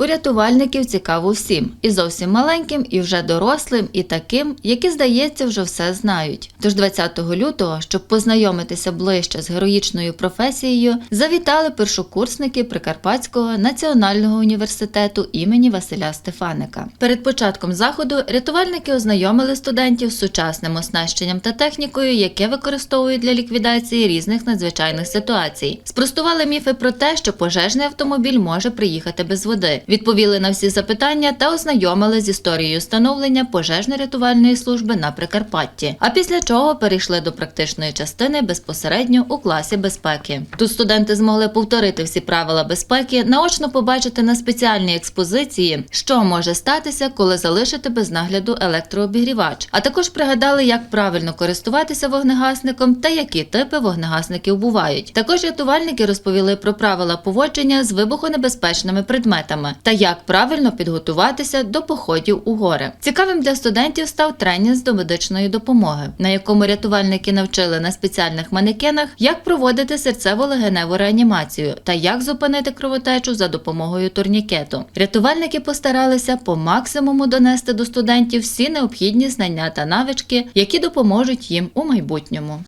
У рятувальників цікаво всім, і зовсім маленьким, і вже дорослим, і таким, які, здається, вже все знають. Тож 20 лютого, щоб познайомитися ближче з героїчною професією, завітали першокурсники Прикарпатського національного університету імені Василя Стефаника. Перед початком заходу рятувальники ознайомили студентів з сучасним оснащенням та технікою, яке використовують для ліквідації різних надзвичайних ситуацій. Спростували міфи про те, що пожежний автомобіль може приїхати без води. Відповіли на всі запитання та ознайомили з історією становлення пожежно-рятувальної служби на Прикарпатті. А після чого перейшли до практичної частини безпосередньо у класі безпеки. Тут студенти змогли повторити всі правила безпеки, наочно побачити на спеціальній експозиції, що може статися, коли залишити без нагляду електрообігрівач. А також пригадали, як правильно користуватися вогнегасником та які типи вогнегасників бувають. Також рятувальники розповіли про правила поводження з вибухонебезпечними предметами та як правильно підготуватися до походів у гори. Цікавим для студентів став тренінг з домедичної допомоги, на якому рятувальники навчили на спеціальних манекенах, як проводити серцево-легеневу реанімацію та як зупинити кровотечу за допомогою турнікету. Рятувальники постаралися по максимуму донести до студентів всі необхідні знання та навички, які допоможуть їм у майбутньому.